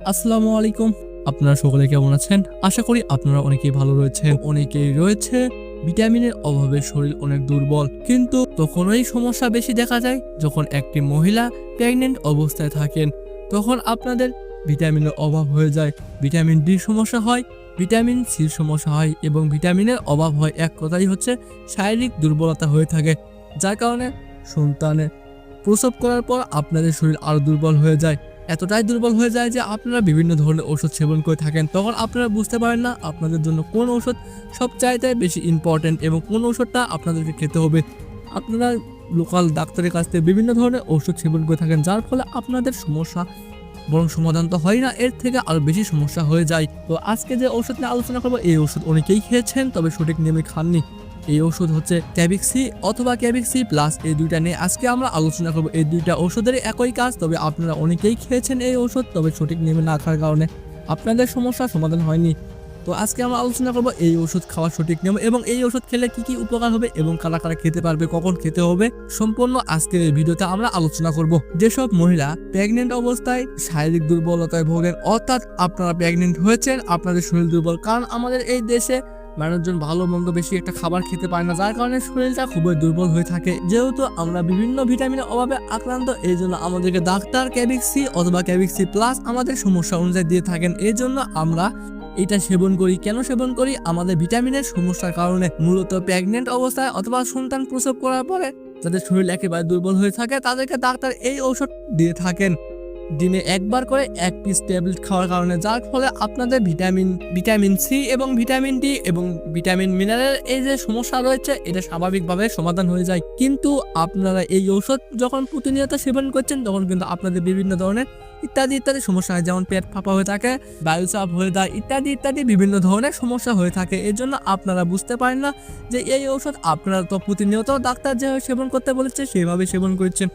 আসসালামু আলাইকুম। আপনারা সকলে কেমন আছেন? আশা করি আপনারা অনেকেই ভালো রয়েছেন, অনেকেই রয়েছে। ভিটামিনের অভাবে শরীর অনেক দুর্বল, কিন্তু তখনই সমস্যা বেশি দেখা যায় যখন একটি মহিলা প্রেগনেন্ট অবস্থায় থাকেন। তখন আপনাদের ভিটামিনের অভাব হয়ে যায়। ভিটামিন ডি সমস্যা হয়, ভিটামিন সির সমস্যা হয় এবং ভিটামিনের অভাব হয় এক কথাই হচ্ছে শারীরিক দুর্বলতা হয়ে থাকে, যার কারণে সন্তানের প্রসব করার পর আপনাদের শরীর আরও দুর্বল হয়ে যায়। এতটাই দুর্বল হয়ে যায় যে আপনারা বিভিন্ন ধরনের ওষুধ সেবন করে থাকেন, তখন আপনারা বুঝতে পারেন না আপনাদের জন্য কোন ওষুধ সবচাইতে বেশি ইম্পর্ট্যান্ট এবং কোন ওষুধটা আপনাদেরকে খেতে হবে। আপনারা লোকাল ডাক্তারের কাছ থেকে বিভিন্ন ধরনের ওষুধ সেবন করে থাকেন, যার ফলে আপনাদের সমস্যা বরং সমাধান তো হয় না, এর থেকে আরও বেশি সমস্যা হয়ে যায়। তো আজকে যে ওষুধ নিয়ে আলোচনা করব, এই ওষুধ অনেকেই খেয়েছেন, তবে সঠিক নিয়মে খাননি। এই ওষুধ হচ্ছে ক্যাবিক্সি অথবা ক্যাবিক্সি প্লাস। এই দুইটা নিয়ে আজকে আমরা আলোচনা করব এই দুইটা ওষুধের একই কাজ, তবে আপনারা অনেকেই খেয়েছেন এই ওষুধ, তবে সঠিক নিয়মে না খাওয়ার কারণে আপনাদের সমস্যার সমাধান হয়নি। তো আজকে আমরা আলোচনা করব এই ওষুধ খাওয়ার সঠিক নিয়ম এবং এই ওষুধ খেলে কি কি উপকার হবে এবং কারা কারা খেতে পারবে, কখন খেতে হবে, সম্পূর্ণ আজকের এই ভিডিওতে আমরা আলোচনা করব। যেসব মহিলা প্রেগনেন্ট অবস্থায় শারীরিক দুর্বলতায় ভোগেন, অর্থাৎ আপনারা প্রেগনেন্ট হয়েছেন, আপনাদের শরীর দুর্বল, কারণ আমাদের এই দেশে মানুষজন ভালো মন্দ বেশি একটা খাবার খেতে পারে না, যার কারণে শরীরটা খুবই দুর্বল হয়ে থাকে। যেহেতু আমরা বিভিন্ন ভিটামিনের অভাবে আক্রান্ত, এই জন্য আমাদেরকে ডাক্তার ক্যাবিক্সি অথবা ক্যাবিক্সি প্লাস আমাদের সমস্যা অনুযায়ী দিয়ে থাকেন। এই জন্য আমরা এটা সেবন করি। কেন সেবন করি? আমাদের ভিটামিনের সমস্যার কারণে মূলত প্রেগনেন্ট অবস্থায় অথবা সন্তান প্রসব করার পরে যাদের শরীর একেবারে দুর্বল হয়ে থাকে, তাদেরকে ডাক্তার এই ঔষধ দিয়ে থাকেন। দিনে একবার করে এক পিস ট্যাবলেট খাওয়ার কারণে, যার ফলে আপনাদের ভিটামিন ভিটামিন সি এবং ভিটামিন ডি এবং ভিটামিন মিনারেল এই যে সমস্যা রয়েছে, এটা স্বাভাবিকভাবে সমাধান হয়ে যায়। কিন্তু আপনারা এই ঔষধ যখন প্রতিনিয়ত সেবন করছেন, তখন কিন্তু আপনাদের বিভিন্ন ধরনের ইত্যাদি ইত্যাদি সমস্যা হয়। যেমন পেট ফাঁপা হয়ে থাকে বায়ুচাপ হয়ে যায়, ইত্যাদি ইত্যাদি বিভিন্ন ধরনের সমস্যা হয়ে থাকে। এর জন্য আপনারা বুঝতে পারেন না যে এই ঔষধ আপনারা তো প্রতিনিয়ত ডাক্তার যেভাবে সেবন করতে বলেছে, সেভাবে সেবন করছেন।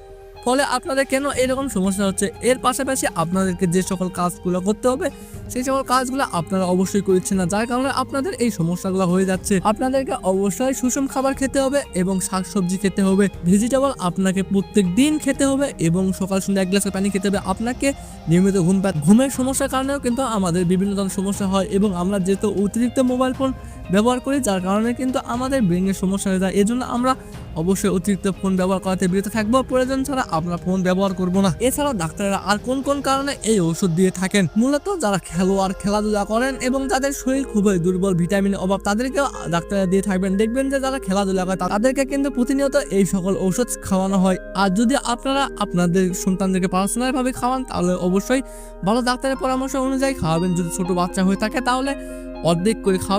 ফলে আপনাদের কেন এরকম সমস্যা হচ্ছে? এর পাশাপাশি আপনাদেরকে যে সকল কাজগুলো করতে হবে সেই সকল কাজগুলো আপনারা অবশ্যই করছেন না, যার কারণে আপনাদের এই সমস্যাগুলো হয়ে যাচ্ছে। আপনাদেরকে অবশ্যই সুষম খাবার খেতে হবে এবং শাকসবজি খেতে হবে, ভেজিটেবল আপনাকে প্রত্যেক দিন খেতে হবে এবং সকাল সন্ধ্যা এক গ্লাস পানি খেতে হবে। আপনাকে নিয়মিত ঘুম ঘুমের সমস্যার কারণেও কিন্তু আমাদের বিভিন্ন ধরনের সমস্যা হয় এবং আমরা যেহেতু অতিরিক্ত মোবাইল ফোন ব্যবহার করি, যার কারণে কিন্তু আমাদের ব্রেনের সমস্যা হয়ে যায়। এজন্য আমরা অবশ্যই অতিরিক্ত ফোন ব্যবহার করাতে বিরত থাকব। প্রয়োজন ছাড়া আমরা ফোন ব্যবহার করব না। এছাড়াও ডাক্তাররা আর কোন কোন কারণে এই ওষুধ দিয়ে থাকেন? মূলত যারা খেলোয়াড় খেলাধুলা করেন এবং যাদের শরীর খুবই দুর্বল ভিটামিন অভাব তাদেরকেও ডাক্তাররা দিয়ে থাকবেন। দেখবেন যে যারা খেলাধুলা করে, তাদেরকে কিন্তু প্রতিনিয়ত এই সকল ঔষধ খাওয়ানো হয়। আর যদি আপনারা আপনাদের সন্তানদেরকে পার্সোনাল ভাবে খাওয়ান, তাহলে অবশ্যই ভালো ডাক্তারের পরামর্শ অনুযায়ী খাওয়াবেন। যদি ছোট বাচ্চা হয়ে থাকে, তাহলে অর্ধেক করে খাওয়াবেন